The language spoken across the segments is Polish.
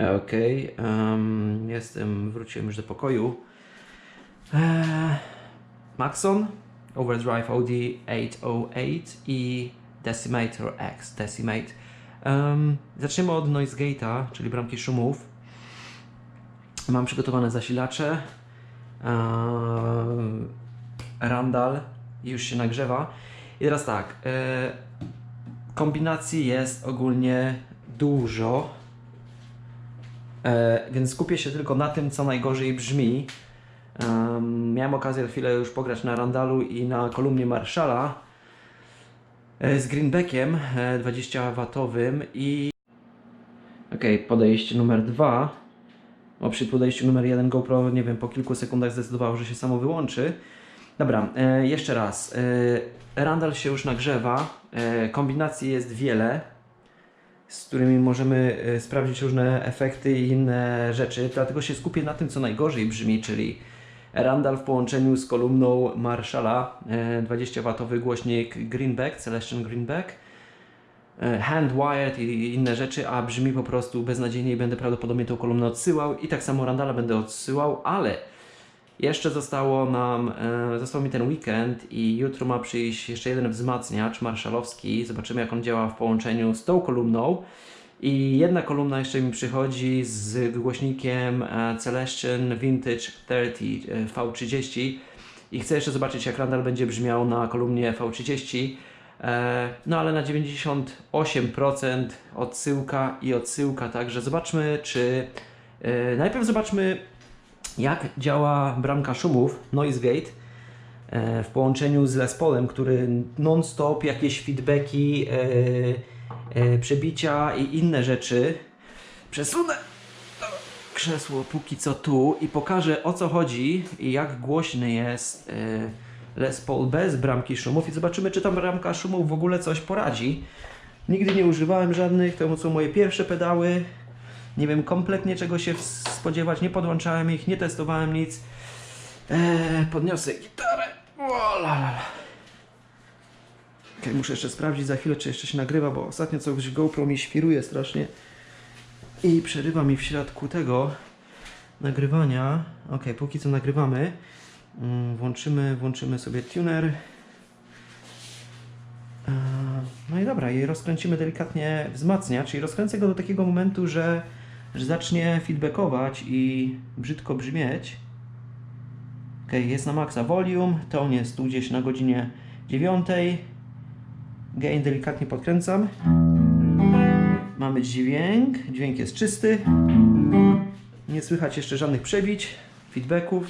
E, Okej, em, jestem, wróciłem już do pokoju. Eee, Maxon, Overdrive Audi 808 i Decimator X, Decimate. Em, zaczniemy od Noise Gate'a, czyli bramki szumów. Mam przygotowane zasilacze. Eee, Randall już się nagrzewa. I teraz tak, e, kombinacji jest ogólnie dużo. E, więc skupię się tylko na tym, co najgorzej brzmi. Em, miałem okazję chwilę już pograć na Randalu i na kolumnie Marshalla e, z greenbackiem e, 20W i ok, podejście numer dwa. Bo przy podejściu numer jeden GoPro, nie wiem, po kilku sekundach zdecydowało, że się samo wyłączy. Dobra, e, jeszcze raz. E, Randall się już nagrzewa. E, kombinacji jest wiele z którymi możemy e, sprawdzić różne efekty i inne rzeczy, dlatego się skupię na tym, co najgorzej brzmi, czyli Randall w połączeniu z kolumną Marshalla, e, 20W głośnik Greenback, Celestion Greenback, e, Handwired i inne rzeczy, a brzmi po prostu beznadziejnie i będę prawdopodobnie tą kolumnę odsyłał. I tak samo Randalla będę odsyłał, ale jeszcze zostało nam, e, został mi ten weekend i jutro ma przyjść jeszcze jeden wzmacniacz marszalowski. Zobaczymy jak on działa w połączeniu z tą kolumną. I jedna kolumna jeszcze mi przychodzi z głośnikiem e, Celestion Vintage 30 e, V30 i chcę jeszcze zobaczyć jak Randall będzie brzmiał na kolumnie V30. E, No ale na 98% odsyłka i odsyłka, także zobaczmy czy... Najpierw zobaczmy jak działa bramka szumów Noise Gate e, w połączeniu z Les Paulem, który non-stop jakieś feedbacki, e, e, przebicia i inne rzeczy. Przesunę krzesło póki co tu i pokażę o co chodzi i jak głośny jest Les Paul bez bramki szumów i zobaczymy czy ta bramka szumów w ogóle coś poradzi. Nigdy nie używałem żadnych, to są moje pierwsze pedały. Nie wiem kompletnie czego się spodziewać, nie podłączałem ich, nie testowałem nic. Eee, podniosę gitarę. O, la. Okej, muszę jeszcze sprawdzić za chwilę, czy jeszcze się nagrywa, bo ostatnio coś GoPro mi świruje strasznie i przerywa mi w środku tego nagrywania. Ok, póki co nagrywamy. Mm, Włączymy, włączymy sobie tuner. No i dobra, i rozkręcimy delikatnie wzmacniacz, czyli rozkręcę go do takiego momentu, że, że zacznie feedbackować i brzydko brzmieć. Ok, jest na maksa volume, tone jest tu gdzieś na godzinie 9. Gain delikatnie podkręcam. Mamy dźwięk, dźwięk jest czysty. Nie słychać jeszcze żadnych przebić, feedbacków.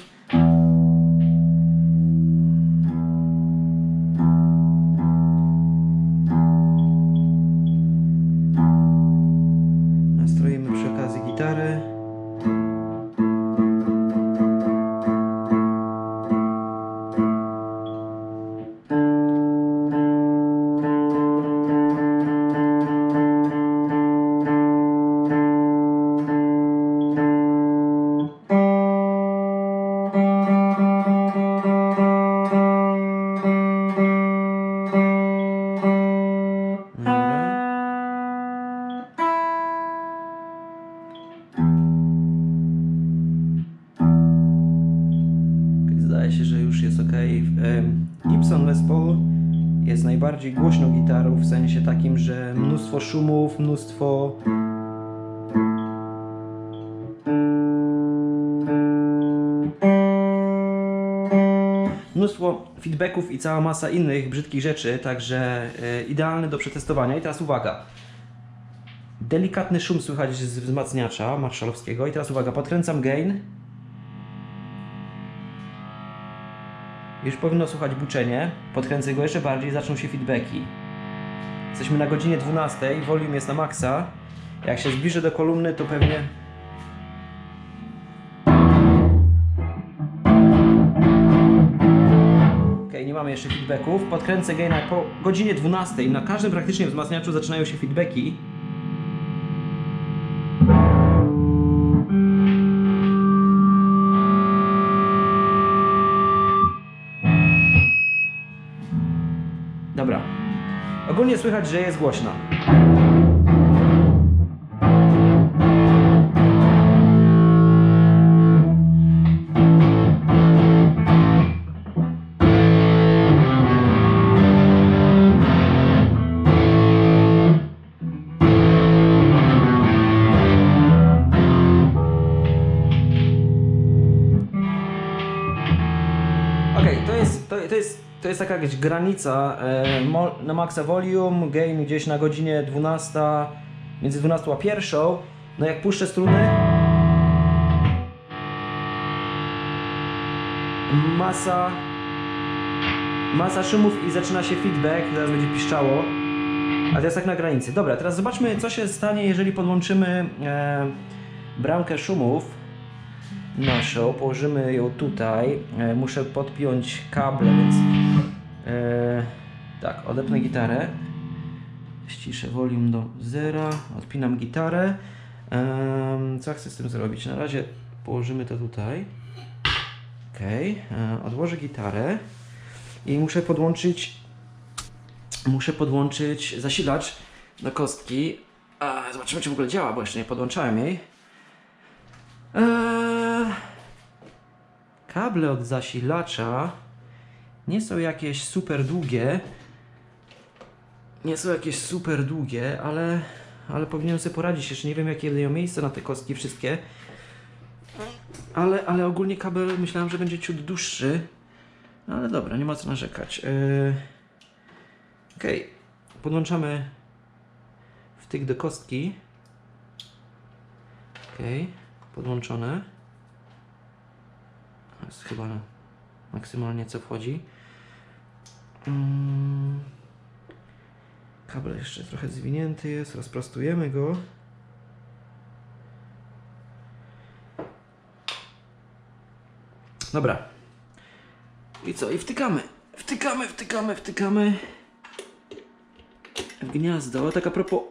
Szumów, mnóstwo mnóstwo feedbacków i cała masa innych brzydkich rzeczy, także e, idealny do przetestowania. I teraz uwaga. Delikatny szum słychać z wzmacniacza marszalowskiego. I teraz uwaga, podkręcam gain. Już powinno słuchać buczenie. Podkręcę go jeszcze bardziej, zaczną się feedbacki. Jesteśmy na godzinie 12, volume jest na maksa. Jak się zbliżę do kolumny, to pewnie Ok, nie mamy jeszcze feedbacków. Podkręcę gaina po godzinie 12. Na każdym praktycznie wzmacniaczu zaczynają się feedbacki. Ogólnie słychać, że jest głośna. Jest taka jakaś granica e, mo, na maksa volume, gain gdzieś na godzinie 12, między 12 a 1. No jak puszczę struny, masa masa szumów i zaczyna się feedback, zaraz będzie piszczało. A jest tak na granicy. Dobra, teraz zobaczmy co się stanie, jeżeli podłączymy e, bramkę szumów naszą, położymy ją tutaj. E, muszę podpiąć kable, więc e, tak, odepnę gitarę. Ściszę volume do zera, odpinam gitarę. Em, co chcę z tym zrobić? Na razie położymy to tutaj. Ok, odłożę gitarę i muszę podłączyć muszę podłączyć zasilacz do kostki. A, zobaczymy czy w ogóle działa, bo jeszcze nie podłączałem jej. Eee, kable od zasilacza nie są jakieś super długie. Nie są jakieś super długie, ale, ale powinienem sobie poradzić. Jeszcze nie wiem jakie dają miejsce na te kostki wszystkie. Ale, ale ogólnie kabel myślałem, że będzie ciut dłuższy. No ale dobra, nie ma co narzekać. Yy... Okej, podłączamy wtyk do kostki. Okej, podłączone. Jest chyba maksymalnie co wchodzi. Mm. Kabel jeszcze trochę zwinięty jest, rozprostujemy go. Dobra. I co? I wtykamy. Wtykamy, wtykamy, wtykamy w gniazdo. Tak a propos,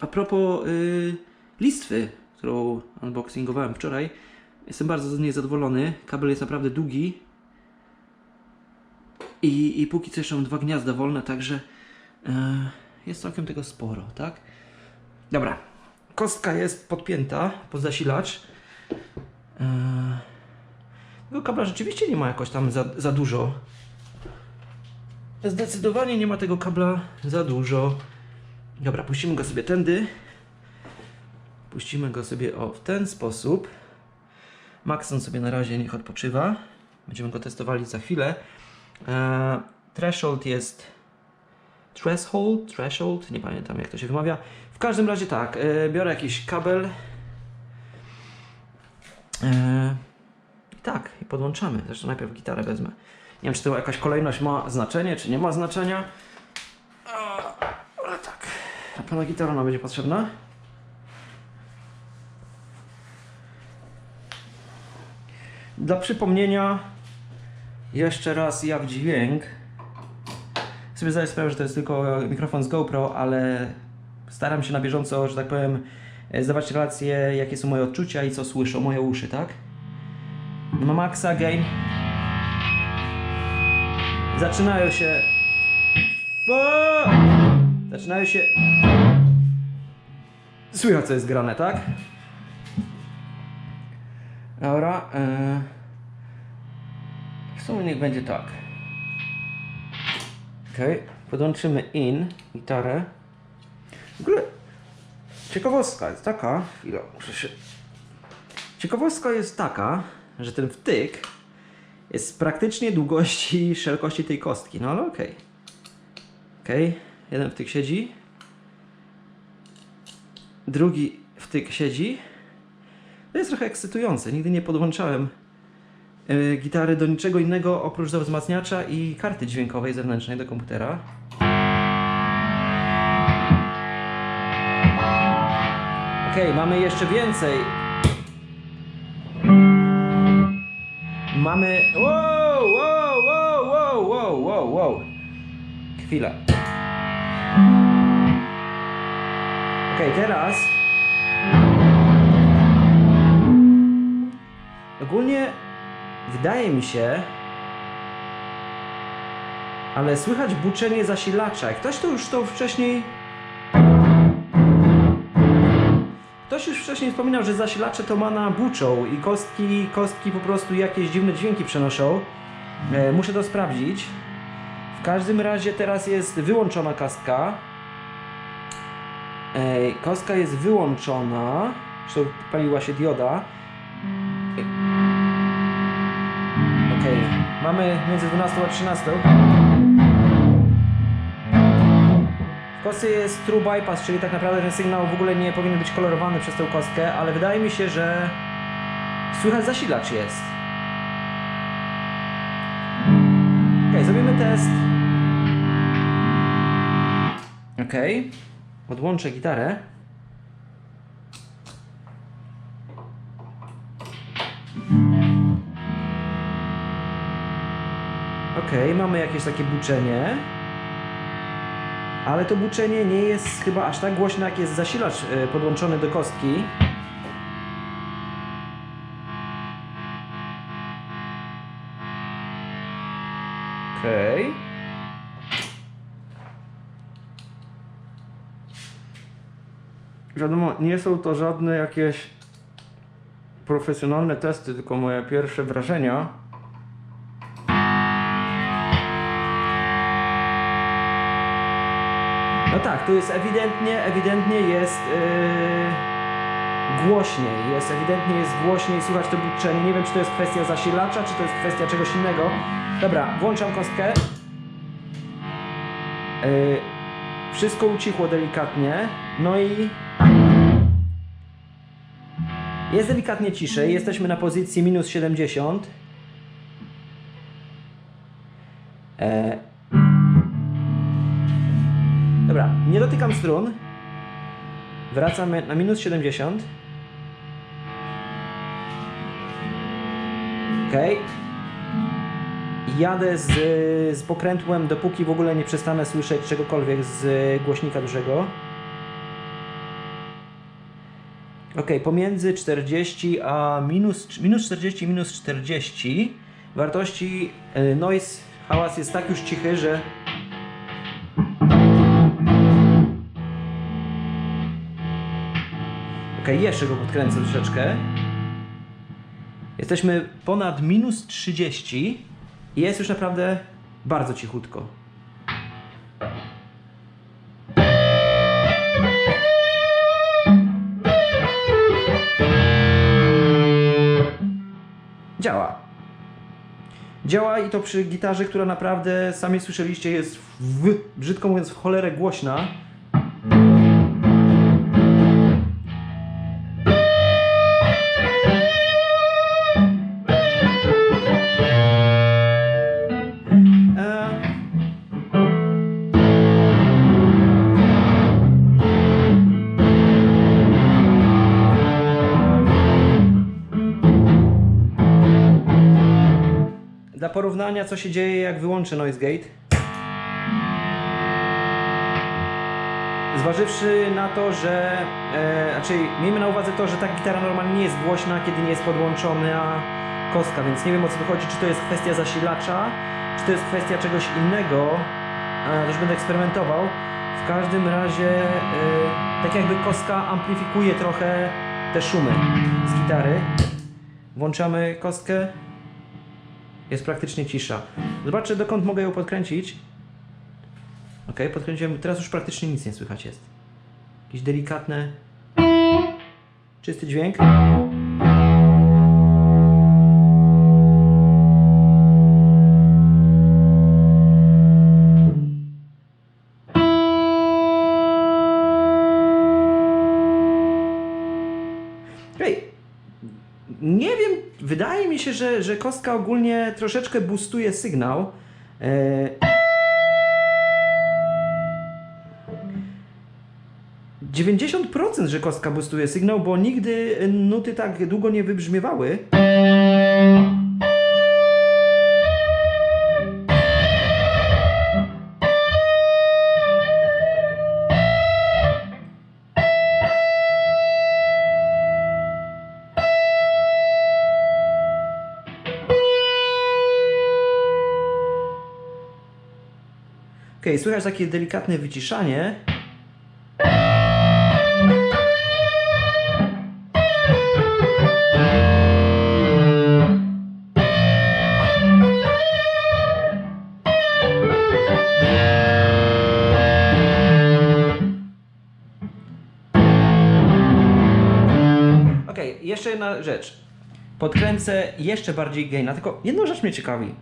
a propos yy, listwy, którą unboxingowałem wczoraj. Jestem bardzo z niej zadowolony. Kabel jest naprawdę długi. I, i póki co jeszcze mam dwa gniazda wolne, także yy, jest całkiem tego sporo, tak? Dobra. Kostka jest podpięta pod zasilacz. Yy, tego kabla rzeczywiście nie ma jakoś tam za, za dużo. Zdecydowanie nie ma tego kabla za dużo. Dobra, puścimy go sobie tędy. Puścimy go sobie o w ten sposób. Maxon sobie na razie niech odpoczywa. Będziemy go testowali za chwilę. Eee, threshold jest threshold, threshold, nie pamiętam jak to się wymawia. W każdym razie tak, e, biorę jakiś kabel. E, I tak, i podłączamy. Zresztą najpierw gitarę wezmę. Nie wiem, czy to jakaś kolejność ma znaczenie, czy nie ma znaczenia. Ale tak. Na pewno gitara nam będzie potrzebna. Dla przypomnienia, jeszcze raz jak dźwięk. Sobie zdaję sprawę, że to jest tylko mikrofon z GoPro, ale staram się na bieżąco, że tak powiem, zdawać relacje, jakie są moje odczucia i co słyszą moje uszy, tak? Ma maxa, gain. Zaczynają się. O! Zaczynają się. Słychać co jest grane, tak? Dobra. Yy... Sumie niech będzie tak. Ok, podłączymy in gitarę. W ogóle ciekawostka jest taka. Chwila, muszę się. Ciekawostka jest taka, że ten wtyk jest praktycznie długości szerokości tej kostki, no ale okej. Okej, jeden wtyk siedzi. Drugi wtyk siedzi. To jest trochę ekscytujące. Nigdy nie podłączałem gitary do niczego innego oprócz do wzmacniacza i karty dźwiękowej zewnętrznej do komputera. Okej, mamy jeszcze więcej Mamy. Wow, wow, wow, wow, wow, wow, wow. Chwila. Okej, teraz. Ogólnie wydaje mi się, ale słychać buczenie zasilacza. Ktoś to już to wcześniej. Ktoś już wcześniej wspominał, że zasilacze to mana buczą i kostki, kostki po prostu jakieś dziwne dźwięki przenoszą. E, muszę to sprawdzić. W każdym razie teraz jest wyłączona kostka. E, kostka jest wyłączona. Zresztą paliła się dioda okej. Okay. Mamy między 12 a 13. W kostce jest true bypass, czyli tak naprawdę ten sygnał w ogóle nie powinien być kolorowany przez tę kostkę, ale wydaje mi się, że słychać zasilacz jest. Ok, zrobimy test. Ok, odłączę gitarę. Ok, mamy jakieś takie buczenie. Ale to buczenie nie jest chyba aż tak głośne, jak jest zasilacz e, podłączony do kostki. Okej. Wiadomo, nie są to żadne jakieś profesjonalne testy, tylko moje pierwsze wrażenia. Tak, tu jest ewidentnie, ewidentnie jest yy, głośniej, jest ewidentnie jest głośniej, słychać to buczenie. Nie wiem, czy to jest kwestia zasilacza, czy to jest kwestia czegoś innego. Dobra, włączam kostkę. Yy, wszystko ucichło delikatnie, no i jest delikatnie ciszej, jesteśmy na pozycji minus 70. dotykam strun. Wracamy na minus 70. Ok. Jadę z, z pokrętłem, dopóki w ogóle nie przestanę słyszeć czegokolwiek z głośnika dużego. Ok, pomiędzy 40 a minus, minus 40 minus 40 wartości y, noise, hałas jest tak już cichy, że Ok, jeszcze go podkręcę troszeczkę. Jesteśmy ponad minus 30 i jest już naprawdę bardzo cichutko. Działa. Działa i to przy gitarze, która naprawdę, sami słyszeliście, jest w, brzydko mówiąc, w cholerę głośna. Porównania, co się dzieje, jak wyłączę Noise Gate. Zważywszy na to, że. E, znaczy, miejmy na uwadze to, że ta gitara normalnie nie jest głośna, kiedy nie jest podłączona kostka, więc nie wiem o co tu chodzi, czy to jest kwestia zasilacza, czy to jest kwestia czegoś innego. E, też będę eksperymentował. W każdym razie, e, tak jakby kostka amplifikuje trochę te szumy z gitary. Włączamy kostkę. Jest praktycznie cisza. Zobaczę dokąd mogę ją podkręcić. Ok, podkręciłem. Teraz już praktycznie nic nie słychać jest. Jakieś delikatne. Czysty dźwięk. Wydaje mi się, że, że kostka ogólnie troszeczkę boostuje sygnał. E... Dziewięćdziesiąt procent, że kostka boostuje sygnał, bo nigdy nuty tak długo nie wybrzmiewały. Słychać takie delikatne wyciszanie. Jeszcze jedna rzecz. Podkręcę jeszcze bardziej gaina, tylko jedną rzecz mnie ciekawi.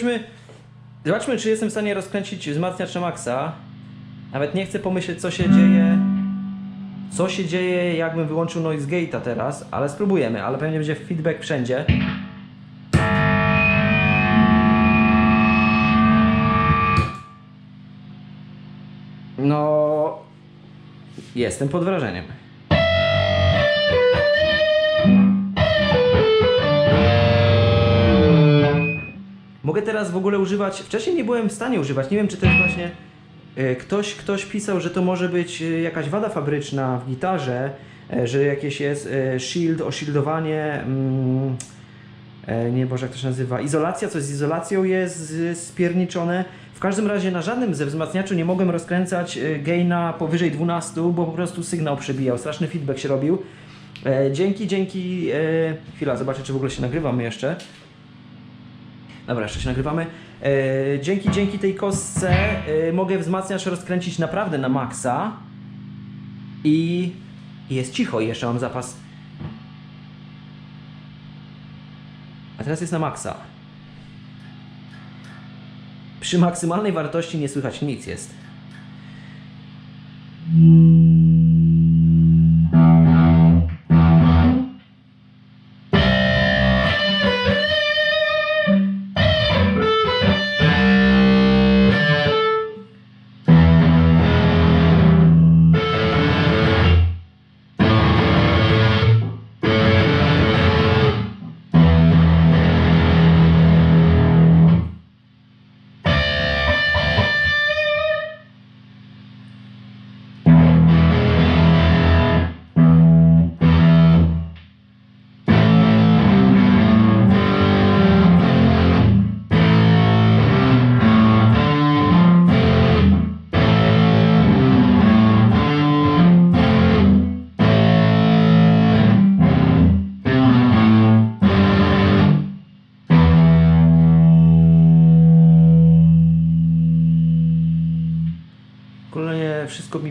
Jesteśmy... Zobaczmy, czy jestem w stanie rozkręcić wzmacniacz maksa. Nawet nie chcę pomyśleć, co się dzieje... Co się dzieje, jakbym wyłączył noise gate'a teraz, ale spróbujemy, ale pewnie będzie feedback wszędzie. No... Jestem pod wrażeniem. Mogę teraz w ogóle używać. Wcześniej nie byłem w stanie używać. Nie wiem, czy to jest właśnie. e, Ktoś, ktoś pisał, że to może być e, jakaś wada fabryczna w gitarze, e, że jakieś jest shield, oshildowanie. Mm, nie Boże, jak to się nazywa? Izolacja, coś z izolacją jest spierniczone. W każdym razie na żadnym ze wzmacniaczu nie mogłem rozkręcać gaina powyżej 12, bo po prostu sygnał przebijał. Straszny feedback się robił. Dzięki, dzięki. Chwila, zobaczę, czy w ogóle się nagrywamy jeszcze. Dobra, jeszcze się nagrywamy. E, dzięki, dzięki tej kostce e, mogę wzmacniacz rozkręcić naprawdę na maksa. I jest cicho, jeszcze mam zapas. A teraz jest na maksa. Przy maksymalnej wartości nie słychać nic jest.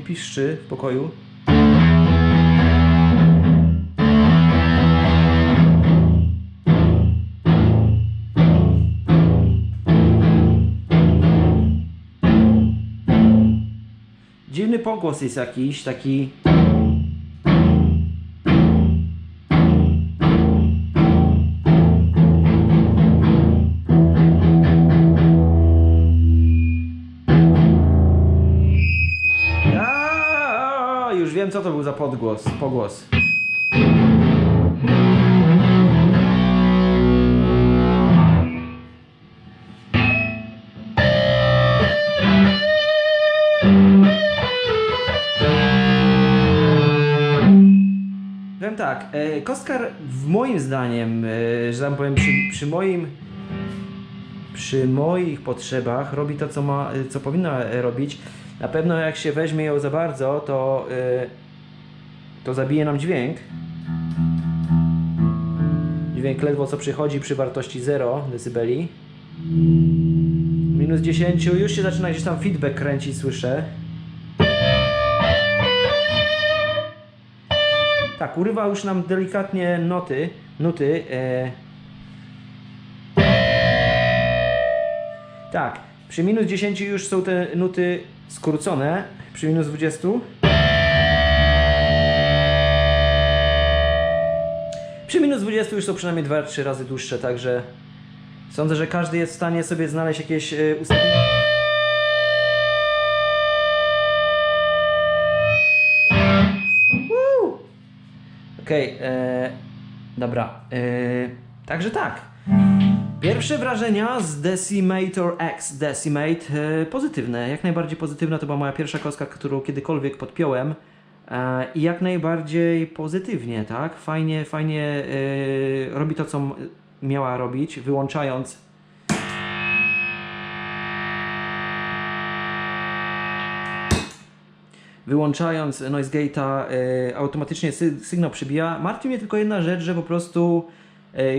Piszczy w pokoju. Dziwny pogłos jest jakiś, taki... co to był za podgłos, pogłos. Powiem tak, e, Kostkar w moim zdaniem, e, że tam powiem, przy, przy moim przy moich potrzebach robi to, co, ma, co powinna e, robić. Na pewno jak się weźmie ją za bardzo, to, y, to zabije nam dźwięk. Dźwięk ledwo co przychodzi przy wartości 0 dB. Minus 10, już się zaczyna gdzieś tam feedback kręcić, słyszę. Tak, urywa już nam delikatnie noty, nuty. E, Tak, przy minus 10 już są te nuty skrócone, przy minus 20. 20 już są przynajmniej 2-3 razy dłuższe, także sądzę, że każdy jest w stanie sobie znaleźć jakieś e, ustawienie. Woo! Okej, e, dobra. E, także tak. Pierwsze wrażenia z Decimator X Decimate e, pozytywne, jak najbardziej pozytywne. To była moja pierwsza kostka, którą kiedykolwiek podpiąłem. E, I jak najbardziej pozytywnie, tak? Fajnie, fajnie e, robi to, co miała robić, wyłączając. Wyłączając noise gate'a, e, automatycznie sy sygnał przybija. Martwi mnie tylko jedna rzecz, że po prostu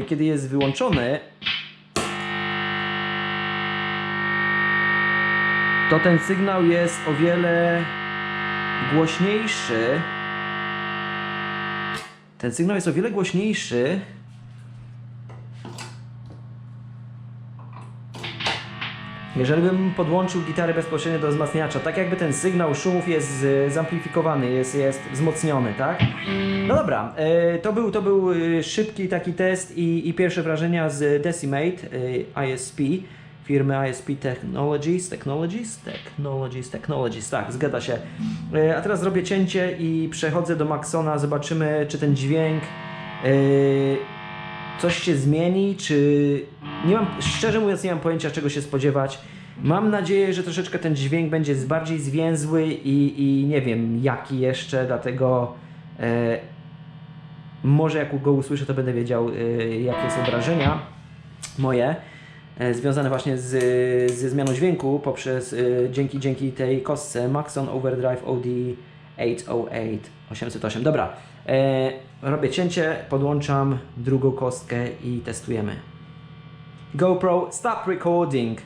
kiedy jest wyłączony, to ten sygnał jest o wiele głośniejszy. Ten sygnał jest o wiele głośniejszy. Jeżeli bym podłączył gitarę bezpośrednio do wzmacniacza, tak jakby ten sygnał szumów jest y, zamplifikowany, jest, jest wzmocniony, tak? No dobra, e, to był, to był y, szybki taki test i, i pierwsze wrażenia z Decimate y, ISP firmy ISP Technologies, Technologies, Technologies, Technologies, tak, zgadza się. E, A teraz zrobię cięcie i przechodzę do Maxona, zobaczymy czy ten dźwięk e, coś się zmieni, czy nie mam, szczerze mówiąc nie mam pojęcia czego się spodziewać. Mam nadzieję, że troszeczkę ten dźwięk będzie bardziej zwięzły i, i nie wiem jaki jeszcze, dlatego e, może jak go usłyszę to będę wiedział e, jakie są wrażenia moje związane właśnie z, ze zmianą dźwięku poprzez e, dzięki, dzięki tej kostce Maxon Overdrive OD 808 808. Dobra, e, robię cięcie, podłączam drugą kostkę i testujemy. GoPro, stop recording.